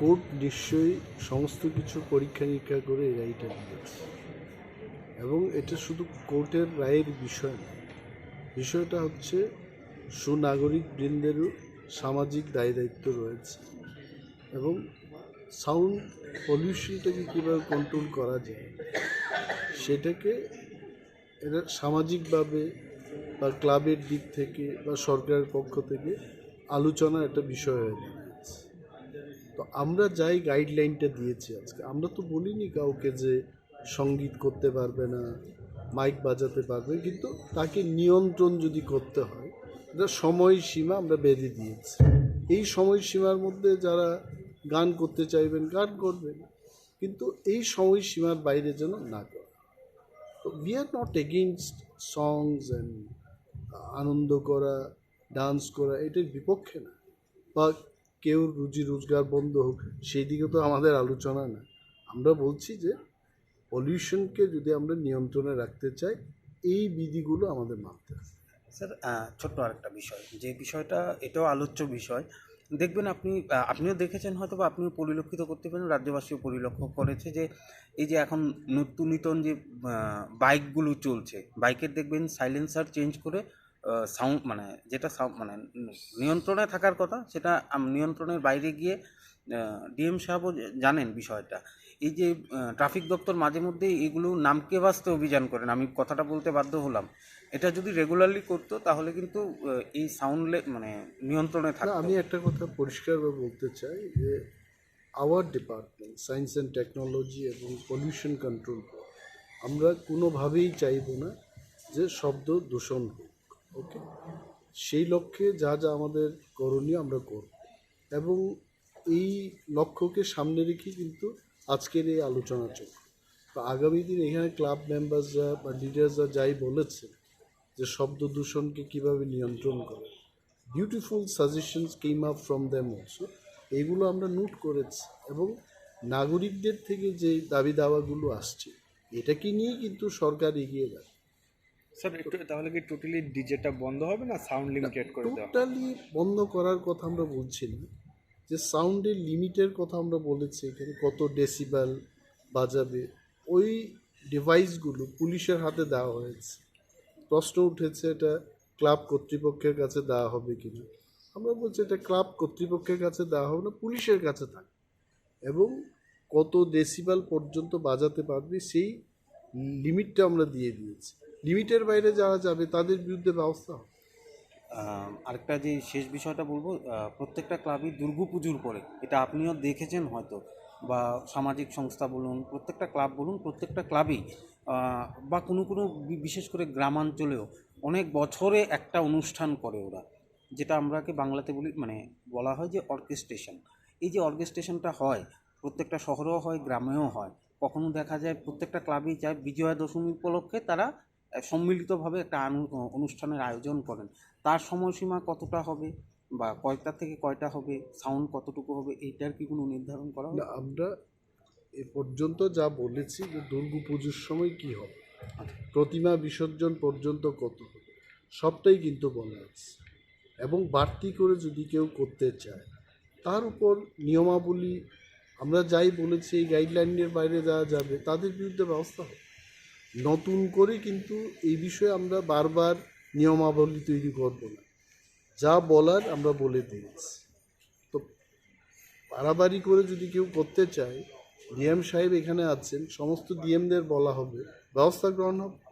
Court নিশ্চয়ই সমস্ত কিছু পরীক্ষা নিরীক্ষা করে রায়টা দিয়েছে। এবং এটা শুধু কোর্টের রায়ের বিষয় না, বিষয়টা হচ্ছে সুনাগরিক বৃন্দেরও সামাজিক দায় দায়িত্ব রয়েছে এবং সাউন্ড পলিউশনটাকে কীভাবে কন্ট্রোল করা যায়, সেটাকে এটা সামাজিকভাবে বা ক্লাবের দিক থেকে বা সরকারের পক্ষ থেকে আলোচনা একটা বিষয় হয়ে দাঁড়িয়েছে তো আমরা যাই গাইডলাইনটা দিয়েছি আজকে। আমরা তো বলিনি কাউকে যে সংগীত করতে পারবে না মাইক বাজাতে পারবে, কিন্তু তাকে নিয়ন্ত্রণ যদি করতে হয়, এটা সময়সীমা আমরা বেঁধে দিয়েছি। এই সময়সীমার মধ্যে যারা গান করতে চাইবেন, গান করবেন, কিন্তু এই সময়সীমার বাইরে যেন না করে তো we are not against songs and আনন্দ করা ডান্স করা, এটার বিপক্ষে না। বা কেউ রুজি রোজগার বন্ধ হোক সেই দিকে তো আমাদের আলোচনা না। আমরা বলছি যে পলিউশনকে যদি আমরা নিয়ন্ত্রণে রাখতে চাই, এই বিধিগুলো আমাদের মানতে স্যার ছোট্ট আরেকটা বিষয়। যে বিষয়টা, এটাও আলোচ্য বিষয়। দেখবেন আপনি আপনিও দেখেছেন হয়তো বা আপনিও পরিলক্ষিত করতে পারেন, রাজ্যবাসীও পরিলক্ষ্য করেছে যে, এই যে এখন নতুন নূতন যে বাইকগুলো চলছে, বাইকের দেখবেন সাইলেন্সার চেঞ্জ করে সাউন্ড মানে যেটা sound মানে নিয়ন্ত্রণে থাকার কথা সেটা নিয়ন্ত্রণের বাইরে গিয়ে ডিএম সাহেবও জানেন বিষয়টা। এই যে ট্রাফিক দপ্তর মাঝে মধ্যে এগুলো নামকে বাস্তে অভিযান করেন আমি কথাটা বলতে বাধ্য হলাম। এটা যদি রেগুলারলি করতো তাহলে কিন্তু এই সাউন্ড মানে নিয়ন্ত্রণে না থাকতো। আমি একটা কথা পরিষ্কারভাবে বলতে চাই যে our department science and technology এবং পলিউশন কন্ট্রোল আমরা কোনোভাবেই চাইব না যে শব্দ দূষণ হোক। ওকে? সেই লক্ষ্যে যা যা আমাদের করণীয় আমরা করব। এবং এই লক্ষ্যকে সামনে রেখে কিন্তু আজকের এই আলোচনা চলবে তো আগামী দিন এখানে ক্লাব মেম্বার্সরা বা লিডার্সরা যাই বলেছে যে শব্দ দূষণকে কীভাবে নিয়ন্ত্রণ করে beautiful suggestions came up from them also এইগুলো আমরা নোট করেছি এবং নাগরিকদের থেকে যে দাবি দাওয়াগুলো আসছে এটাকে নিয়েই কিন্তু সরকার এগিয়ে যাবে স্যার একটু তাহলে কি টোটালি ডিজেটা বন্ধ হবে না সাউন্ড লিমিটেড করে দেওয়া টোটালি বন্ধ করার কথা আমরা বলছি না। যে সাউন্ডের লিমিটের কথা আমরা বলেছি এখানে কত ডেসিবেল বাজাবে ওই ডিভাইসগুলো পুলিশের হাতে দেওয়া হয়েছে। প্রশ্ন উঠেছে এটা ক্লাব কর্তৃপক্ষের কাছে দেওয়া হবে কিনা? আমরা বলছি এটা ক্লাব কর্তৃপক্ষের কাছে দেওয়া হবে না পুলিশের কাছে থাকবে এবং কত ডেসিবেল পর্যন্ত বাজাতে পারবে সেই লিমিটটা আমরা দিয়ে দিয়েছি। লিমিটের বাইরে যারা যাবে, তাদের বিরুদ্ধে ব্যবস্থা আরেকটা যে শেষ বিষয়টা বলব প্রত্যেকটা ক্লাবই দুর্গাপুজোর পরে, এটা আপনিও দেখেছেন হয়তো, বা সামাজিক সংস্থা বলুন, প্রত্যেকটা ক্লাব বলুন, প্রত্যেকটা ক্লাবেই বা কোনো কোনো বিশেষ করে গ্রামাঞ্চলেও অনেক বছরে একটা অনুষ্ঠান করে ওরা, যেটা আমরাকে বাংলাতে বলি মানে বলা হয় যে অর্কেস্ট্রেশন। এই যে অর্কেস্ট্রেশনটা হয়, প্রত্যেকটা শহরেও হয়, গ্রামেও হয়, কখনো দেখা যায় প্রত্যেকটা ক্লাবেই যায়, বিজয়া দশমী উপলক্ষে তারা সম্মিলিতভাবে একটা অনুষ্ঠানের আয়োজন করেন। তার সময়সীমা কতটা হবে বা কয়টা থেকে কয়টা হবে সাউন্ড কতটুকু হবে এইটার কি কোনো নির্ধারণ করা হবে আমরা এ পর্যন্ত যা বলেছি যে দুর্গা পুজোর সময় কি হবে প্রতিমা বিসর্জন পর্যন্ত কত হবে সবটাই কিন্তু বলা আছে। এবং বাড়তি করে যদি কেউ করতে চায় তার উপর নিয়মাবলী আমরা যাই বলেছি এই গাইডলাইনের বাইরে যাওয়া যাবে তাদের বিরুদ্ধে ব্যবস্থা হবে। নতুন করে কিন্তু এই বিষয়ে আমরা বারবার নিয়মাবলী তৈরি করব না। যা বলার আমরা বলে দিয়েছি। তো বাড়াবাড়ি করে যদি কেউ করতে চায়, ডিএম সাহেব এখানে আছেন, সমস্ত ডিএমদের বলা হবে, ব্যবস্থা গ্রহণ হবে।